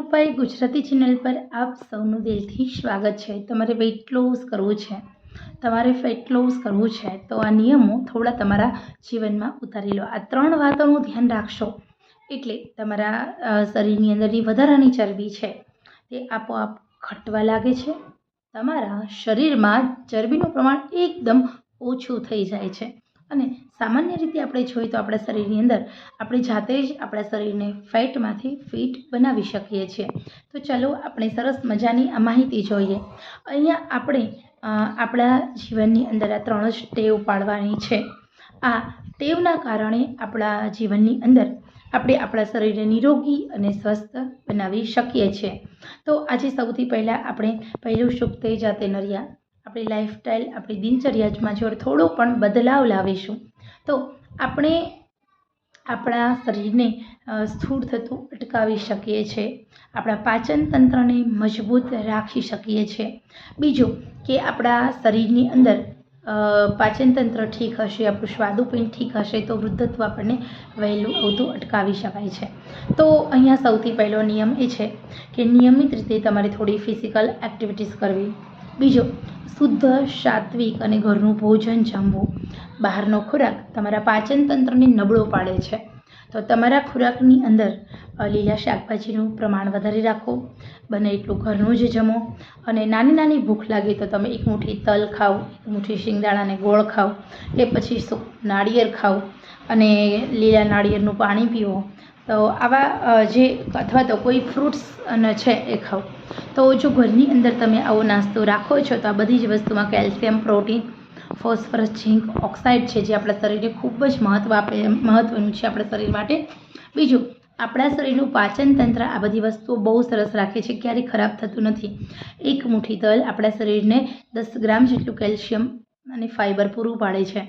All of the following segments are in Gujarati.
ઉપાય ગુજરાતી ચેનલ પર આપ સૌનું દિલથી સ્વાગત છે. તમારે વેઇટ લોસ કરવું છે. તમારે ફેટ લોસ કરવું છે. તો આ નિયમો થોડા તમારા જીવનમાં ઉતારી લો. આ ત્રણ વાતોનું ધ્યાન રાખશો. એટલે તમારા શરીરની અંદરની વધારાની ચરબી છે તે આપોઆપ ઘટવા લાગે છે. તમારા શરીરમાં ચરબીનું પ્રમાણ એકદમ ઓછું થઈ જાય છે. અને સામાન્ય રીતે આપણે જોઈએ તો આપણા શરીરની અંદર આપણે જાતે જ આપણા શરીરને ફેટમાંથી ફિટ બનાવી શકીએ છીએ. તો ચાલો આપણે સરસ મજાની આ માહિતી જોઈએ. અહીંયા આપણે આપણા જીવનની અંદર આ ત્રણ જ ટેવ પાડવાની છે. આ ટેવના કારણે આપણા જીવનની અંદર આપણે આપણા શરીરને નિરોગી અને સ્વસ્થ બનાવી શકીએ છીએ. તો આજે સૌથી પહેલાં આપણે પહેલું સુખ તે જાતે નર્યા આપણી લાઈફસ્ટાઈલ આપણી દિનચર્યામાં જો થોડો પણ બદલાવ લાવીશું, તો આપણે આપણા શરીરને સ્થૂળ થતું અટકાવી શકીએ છીએ આપણા પાચન તંત્રને મજબૂત રાખી શકીએ છીએ બીજું કે આપણા શરીરની અંદર પાચનતંત્ર પાચન તંત્ર ઠીક હશે, આપણું સ્વાદુપિંડ ઠીક હશે, તો વૃદ્ધત્વ આપણને વહેલું આવતું અટકાવી શકાય છે. તો અહીંયા સૌથી પહેલો નિયમ એ છે કે નિયમિત રીતે તમારે થોડી ફિઝિકલ એક્ટિવિટીઝ કરવી. બીજો, શુદ્ધ, સાત્વિક અને ઘરનું ભોજન જમવું. બહારનો ખોરાક તમારા પાચન તંત્રને નબળો પાડે છે. તો તમારા ખોરાકની અંદર લીલા શાકભાજીનું પ્રમાણ વધારે રાખો. બને એટલું ઘરનું જ જમો. અને નાની નાની ભૂખ લાગે તો તમે એક મુઠ્ઠી તલ ખાઓ, એક મુઠ્ઠી શિંગદાણાને ગોળ ખાઓ કે પછી નાળિયેર ખાઓ. અને લીલા નાળિયેરનું પાણી પીવો તો આવા જે અથવા તો કોઈ ફ્રૂટ્સ છે એ ખાઓ. તો જો ઘરની અંદર તમે આવો નાસ્તો રાખો છો, તો આ બધી જ વસ્તુમાં calcium protein phosphorus zinc oxide છે, જે આપણા શરીરને ખૂબ જ મહત્ત્વ આપે મહત્ત્વનું છે આપણા શરીર માટે. બીજું, આપણા શરીરનું પાચન તંત્ર આ બધી વસ્તુઓ બહુ સરસ રાખે છે, ક્યારેય ખરાબ થતું નથી. એક મુઠ્ઠી તલ આપણા શરીરને દસ ગ્રામ જેટલું કેલ્શિયમ અને ફાઇબર પૂરું પાડે છે.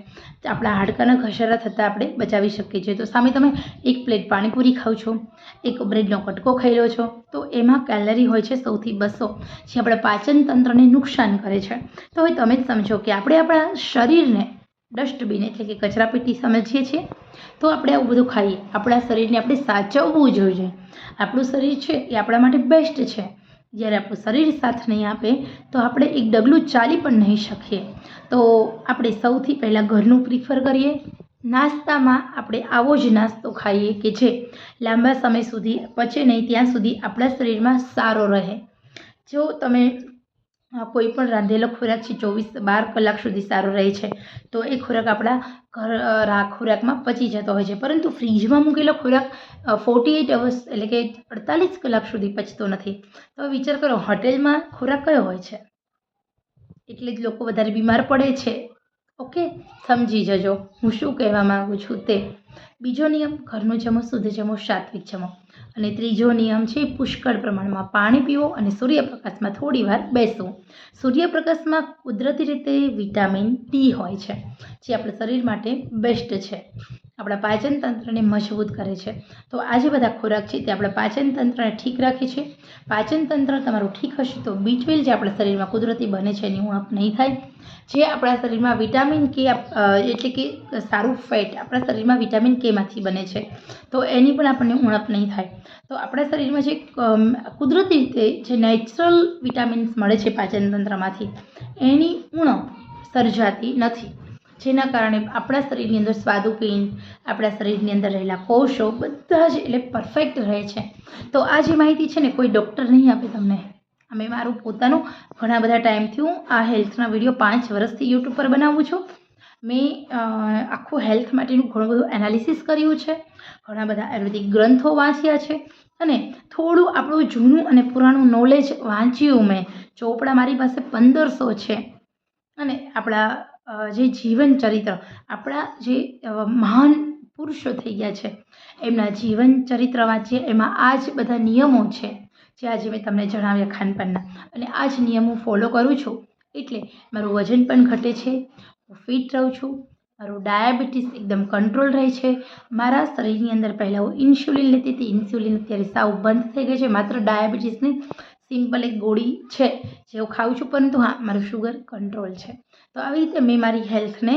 આપણા હાડકાના ઘસારા થતાં આપણે બચાવી શકીએ છીએ. તો સામે તમે એક પ્લેટ પાણીપુરી ખાઓ છો, એક બ્રેડનો કટકો ખાઈ લો છો. તો એમાં કેલરી હોય છે સૌથી બસો, જે આપણા પાચન તંત્રને નુકસાન કરે છે. તો હવે તમે જ સમજો કે આપણે આપણા શરીરને ડસ્ટબિન એટલે કે કચરાપેટી સમજીએ છીએ. તો આપણે આવું બધું ખાઈએ. આપણા શરીરને આપણે સાચવવું જોઈએ. આપણું શરીર છે એ આપણા માટે બેસ્ટ છે. જ્યારે આપણું શરીર સાથ નહીં આપે, તો આપણે એક ડગલું ચાલી પણ નહીં શકીએ. તો આપણે સૌથી પહેલાં ઘરનું પ્રિફર કરીએ. નાસ્તામાં આપણે આવો જ નાસ્તો ખાઈએ કે જે લાંબા સમય સુધી, પચે નહીં ત્યાં સુધી આપણા શરીરમાં સારો રહે. જો તમે કોઈ પણ રાંધેલો ખોરાક છે, ચોવીસ બાર કલાક સુધી સારો રહે છે, તો એ ખોરાક આપણા ઘર ખોરાકમાં પચી જતો હોય છે. પરંતુ ફ્રીજમાં મૂકેલો ખોરાક ફોર્ટી એઇટ અવર્સ એટલે કે અડતાલીસ કલાક સુધી પચતો નથી. તો વિચાર કરો, હોટેલમાં ખોરાક કયો હોય છે? એટલે જ લોકો વધારે બીમાર પડે છે. ઓકે સમજી જજો. હું શું કહેવા માગું છું તે? બીજો નિયમ, ઘરનું જમો, શુદ્ધ જમો, સાત્વિક જમો. અને ત્રીજો નિયમ છે, પુષ્કળ પ્રમાણમાં પાણી પીવો અને સૂર્યપ્રકાશમાં થોડી વાર બેસવું. સૂર્યપ્રકાશમાં કુદરતી રીતે વિટામિન ડી હોય છે. જે આપણા શરીર માટે બેસ્ટ છે. આપણા પાચન તંત્રને મજબૂત કરે છે. તો આ જે બધા ખોરાક છે તે આપણા પાચન તંત્રને ઠીક રાખે છે. પાચન તંત્ર તમારું ઠીક હશે તો બીટવેલ જે આપણા શરીરમાં કુદરતી બને છે એની ઉણપ નહીં થાય. જે આપણા શરીરમાં વિટામિન કે એટલે કે સારું ફેટ આપણા શરીરમાં વિટામિન કેમાંથી બને છે. તો એની પણ આપણને ઉણપ નહીં થાય. તો આપણા શરીરમાં જે કુદરતી રીતે જે નેચરલ વિટામિન્સ મળે છે પાચન તંત્રમાંથી, એની ઉણપ સર્જાતી નથી. જેના કારણે આપણા શરીરની અંદર સ્વાદુપિંડ, આપણા શરીરની અંદર રહેલા કોષો બધા જ એટલે પરફેક્ટ રહે છે. તો આ જે માહિતી છે ને કોઈ ડૉક્ટર નહીં આપે તમને. અમે મારું પોતાનું ઘણા બધા ટાઈમથી હું આ હેલ્થના વીડિયો પાંચ વર્ષથી યુટ્યુબ પર બનાવું છું. મેં આખું હેલ્થ માટેનું ઘણું બધું એનાલિસિસ કર્યું છે. ઘણા બધા આયુર્વેદિક ગ્રંથો વાંચ્યા છે. અને થોડું આપણું જૂનું અને પુરાણું નોલેજ વાંચ્યું મેં. ચોપડા મારી પાસે પંદરસો છે. અને આપણા જે જીવન ચરિત્ર, આપણા જે મહાન પુરુષો થઈ ગયા છે, એમના જીવન ચરિત્ર વાંચીએ, એમાં આ જ બધા નિયમો છે, જે આજે મેં તમને જણાવ્યા ખાનપાનના. અને આ જ નિયમો ફોલો કરું છું, એટલે મારું વજન પણ ઘટે છે, હું ફિટ રહું છું, મારું ડાયાબિટીસ એકદમ કંટ્રોલ રહે છે, મારા શરીરની અંદર પહેલાં હું ઇન્સ્યુલિન લેતી હતી ઇન્સ્યુલિન અત્યારે સાવ બંધ થઈ ગઈ છે, માત્ર ડાયાબિટીસની સિમ્પલ એક ગોળી છે જે હું ખાઉં છું, પરંતુ હા, મારું શુગર કંટ્રોલ છે. તો આવી રીતે મેં મારી હેલ્થને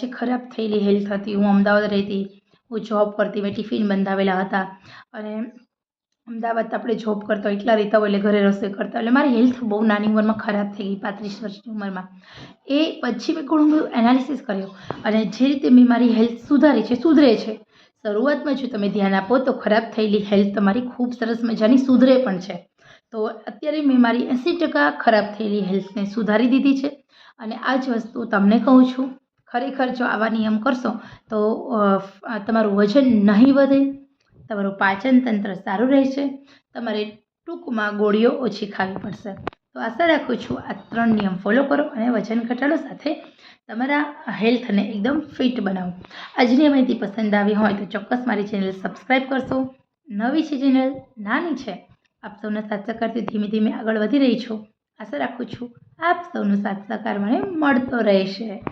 જે ખરાબ થયેલી હેલ્થ હતી, હું અમદાવાદ રહેતી, હું જોબ કરતી, મેં ટિફિન બંધાવેલા હતા, અને અમદાવાદ આપણે જોબ કરતા એટલા રહેતા હોય, એટલે ઘરે રસોઈ કરતા એટલે મારી હેલ્થ બહુ નાની ઉંમરમાં ખરાબ થઈ ગઈ, પાંત્રીસ વર્ષની ઉંમરમાં. એ પછી મેં ઘણું બધું એનાલિસિસ કર્યું, અને જે રીતે મેં મારી હેલ્થ સુધારી છે, સુધરે છે. શરૂઆતમાં જો તમે ધ્યાન આપો, તો ખરાબ થયેલી હેલ્થ તમારી ખૂબ સરસ મજાની સુધરે પણ છે. તો અત્યારે મેં મારી એંસી ટકા ખરાબ થયેલી હેલ્થને સુધારી દીધી છે અને આ જ વસ્તુ તમને કહું છું. ખરેખર જો આવા નિયમ કરશો તો તમારું વજન નહીં વધે, તમારું પાચન તંત્ર સારું રહેશે, તમારે ટૂંકમાં ગોળીઓ ઓછી ખાવી પડશે. તો આશા રાખું છું આ ત્રણ નિયમ ફોલો કરો અને વજન ઘટાડો સાથે તમારા હેલ્થને એકદમ ફિટ બનાવો. આજની માહિતી પસંદ આવી હોય તો ચોક્કસ મારી ચેનલ સબસ્ક્રાઈબ કરશો. નવી છે ચેનલ, નાની છે આપ સૌના સાથ સહકારથી ધીમે ધીમે આગળ વધી રહી છું. આશા રાખું છું, આપ સૌનો સાથ સહકાર મને મળતો રહેશે.